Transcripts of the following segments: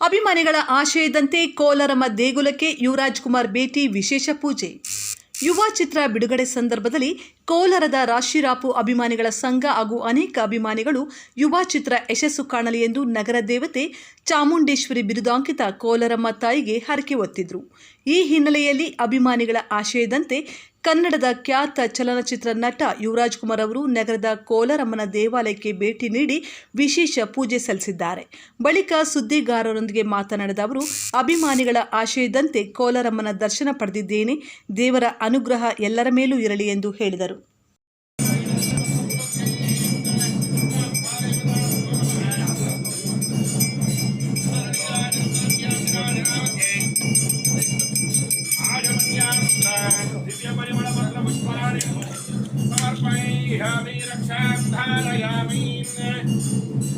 ಅಭಿಮಾನಿಗಳ ಆಶಯದಂತೆ ಕೋಲಾರಮ್ಮ ದೇಗುಲಕ್ಕೆ ಯುವರಾಜ್ ಕುಮಾರ್ ಭೇಟಿ, ವಿಶೇಷ ಪೂಜೆ. ಯುವ ಚಿತ್ರ ಬಿಡುಗಡೆ ಸಂದರ್ಭದಲ್ಲಿ ಕೋಲಾರದ ರಾಶಿರಾಪು ಅಭಿಮಾನಿಗಳ ಸಂಘ ಹಾಗೂ ಅನೇಕ ಅಭಿಮಾನಿಗಳು ಯುವ ಚಿತ್ರ ಯಶಸ್ಸು ಕಾಣಲಿ ಎಂದು ನಗರ ದೇವತೆ ಚಾಮುಂಡೇಶ್ವರಿ ಬಿರುದಾಂಕಿತ ಕೋಲಾರಮ್ಮ ತಾಯಿಗೆ ಹರಕೆ ಹೊತ್ತಿದ್ರು ಈ ಹಿನ್ನೆಲೆಯಲ್ಲಿ ಅಭಿಮಾನಿಗಳ ಆಶಯದಂತೆ ಕನ್ನಡದ ಖ್ಯಾತ ಚಲನಚಿತ್ರ ನಟ ಯುವರಾಜ್ ಕುಮಾರ್ ಅವರು ನಗರದ ಕೋಲಾರಮ್ಮನ ದೇವಾಲಯಕ್ಕೆ ಭೇಟಿ ನೀಡಿ ವಿಶೇಷ ಪೂಜೆ ಸಲ್ಲಿಸಿದ್ದಾರೆ. ಬಳಿಕ ಸುದ್ದಿಗಾರರೊಂದಿಗೆ ಮಾತನಾಡಿದ ಅವರು, ಅಭಿಮಾನಿಗಳ ಆಶಯದಂತೆ ಕೋಲಾರಮ್ಮನ ದರ್ಶನ ಪಡೆದಿದ್ದೇನೆ. ದೇವರ ಅನುಗ್ರಹ ಎಲ್ಲರ ಮೇಲೂ ಇರಲಿ ಎಂದು ಹೇಳಿದರು. समर्पयामि रक्षां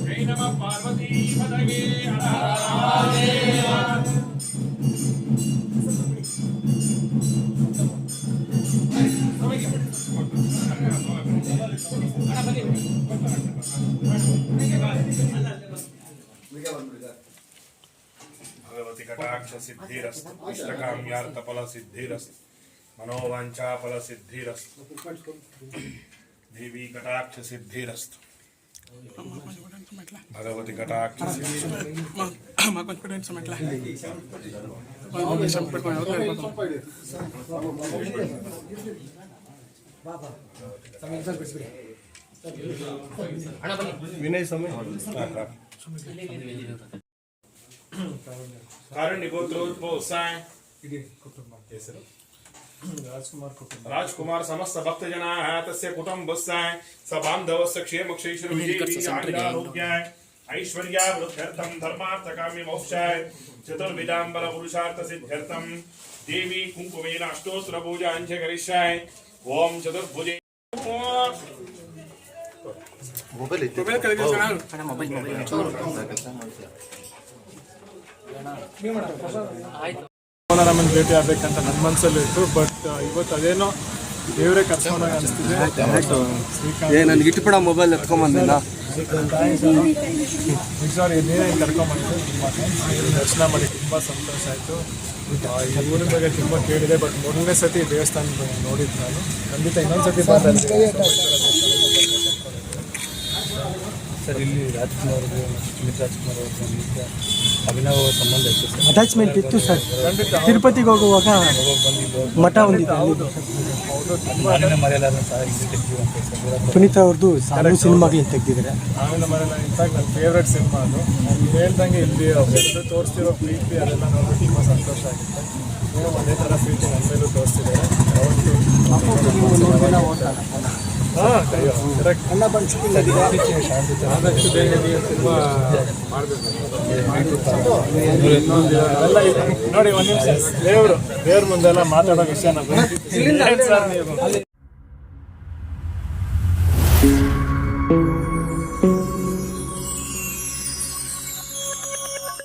जय नमः पार्वती पदगे भगवती कटाक्ष सिद्धिरस्तु इष्टकाम्यार्थ फल सिद्धिरस्तु देवी कटाक्ष सिद्धिस्त भगवती कटाक्ष विनय समय कारण निगोत्रोत्पो उत्साह राजकुमार समस्त भक्त जना तस्य कुटुंबस्य स बांधवस्य क्षेम ऐश्वर्या धर्मार्थ काम्य मोक्षाय पुरुषार्थ सिद्ध्यर्थम देवी कुंकुमेन अष्टोत्र पूजा अंश करिष्याय ओम चतुर्भुजे मोबाइल मोबाइल कर सर मोबाइल मोबाइल ಸರ್ ಕೋಲಾರಮ್ಮನ ಭೇಟಿ ಆಗ್ಬೇಕಂತ ನನ್ನ ಮನಸ್ಸಲ್ಲೂ ಇತ್ತು ಬಟ್ ಇವತ್ತು ಅದೇನೋ ದೇವರೇ ಕರ್ಸ್ಕೊಂಡಾಗ ಅನಿಸ್ತಿದೆ. ನನಗೆ ಇಟ್ಬಿಡ ಮೊಬೈಲ್ ಎತ್ಕೊಂಬಂದಿಲ್ಲ ನಿಜವಾಗ್ಲೂ ನೀವೇ ಕರ್ಕೊಂಬಂದಿದ್ದು ತುಂಬ ದರ್ಶನ ಮಾಡಿ ತುಂಬ ಸಂತೋಷ ಆಯಿತು. ಈ ಊರಿನ ಬಗ್ಗೆ ತುಂಬ ಕೇಳಿದೆ ಬಟ್ ಮೊದಲನೇ ಸತಿ ದೇವಸ್ಥಾನ ನೋಡಿದ್ದು ನಾನು. ಖಂಡಿತ ಇನ್ನೊಂದು ಸತಿ ಸರ್ ಇಲ್ಲಿ ರಾಜ್ಕುಮಾರ್ ಸುಮಿತ್ ರಾಜ್ಕುಮಾರ್ ಅಭಿನವ ಸಂಬಂಧ ಇತ್ತು ಸರ್. ಅಟ್ಯಾಚ್ಮೆಂಟ್ ಇತ್ತು ಸರ್. ತಿರುಪತಿಗೆ ಹೋಗುವಾಗ ಮಠ ಒಂದಿದೆ ಹೌದು ನಾನಿನ್ನ ಮರೆಯಲಾರ ಸಹ ಇಲ್ಲಿ ತೆಗ್ದೀವಿ ಅಂತ ಸರ್ ಪುನೀತ್ ಅವ್ರದ್ದು ಸಾಲು ಸಿನಿಮಾಗಳು ತೆಗ್ದಿದ್ದಾರೆ. ಆಮೇಲೆ ಮರೆಯಲ್ಲ ಇನ್ಫ್ಯಾಕ್ಟ್ ನನ್ನ ಫೇವ್ರೆಟ್ ಸಿನಿಮಾ ಅದು. ಹೇಳ್ದಂಗೆ ಇಲ್ಲಿ ಅವ್ರು ತೋರಿಸ್ತಿರೋ ಪ್ರೀತಿ ಅದೆಲ್ಲ ನೋಡಿದ್ರೆ ತುಂಬ ಸಂತೋಷ ಆಗುತ್ತೆ. ಅದೇ ಒಂದೇ ಥರ ಪ್ರೀತಿ ನನ್ನ ಮೇಲೂ ತೋರಿಸ್ತಿದ್ದಾರೆ. ಹಾಂ ಕರೆಕ್ಟ್ ಆದಷ್ಟು ಬೇಗ ತುಂಬ ಮಾಡಬೇಕು. ನೋಡಿ ಒಂದು ನಿಮಿಷ ದೇವರು ದೇವ್ರ ಮುಂದೆಲ್ಲ ಮಾತಾಡೋ ನೀವು